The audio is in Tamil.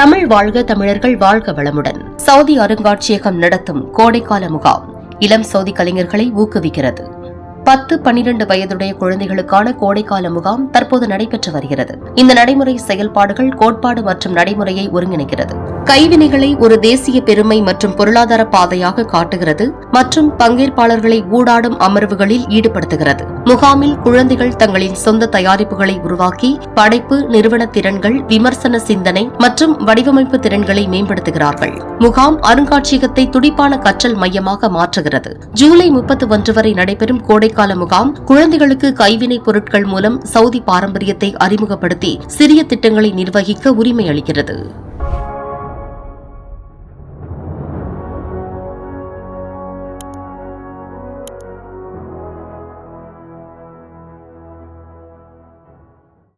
தமிழ் வாழ்க தமிழர்கள் வாழ்க வளமுடன். சவுதி அருங்காட்சியகம் நடத்தும் கோடைக்கால முகாம் இளம் சவுதி கலைஞர்களை ஊக்குவிக்கிறது. பத்து பன்னிரண்டு வயதுடைய குழந்தைகளுக்கான கோடைக்கால முகாம் தற்போது நடைபெற்று வருகிறது. இந்த நடைமுறை செயல்பாடுகள் கோட்பாடு மற்றும் நடைமுறையை ஒருங்கிணைக்கிறது. கைவினைகளை ஒரு தேசிய பெருமை மற்றும் பொருளாதார பாதையாக காட்டுகிறது மற்றும் பங்கேற்பாளர்களை ஊடாடும் அமர்வுகளில் ஈடுபடுத்துகிறது. முகாமில் குழந்தைகள் தங்களின் சொந்த தயாரிப்புகளை உருவாக்கி படைப்பு நிறுவன திறன்கள் விமர்சன சிந்தனை மற்றும் வடிவமைப்பு திறன்களை மேம்படுத்துகிறார்கள். முகாம் அருங்காட்சியகத்தை துடிப்பான கற்றல் மையமாக மாற்றுகிறது. ஜூலை முப்பத்தி ஒன்று வரை நடைபெறும் கோடைக்கால முகாம் குழந்தைகளுக்கு கைவினைப் பொருட்கள் மூலம் சவுதி பாரம்பரியத்தை அறிமுகப்படுத்தி சிறிய திட்டங்களை நிர்வகிக்க உரிமை அளிக்கிறது.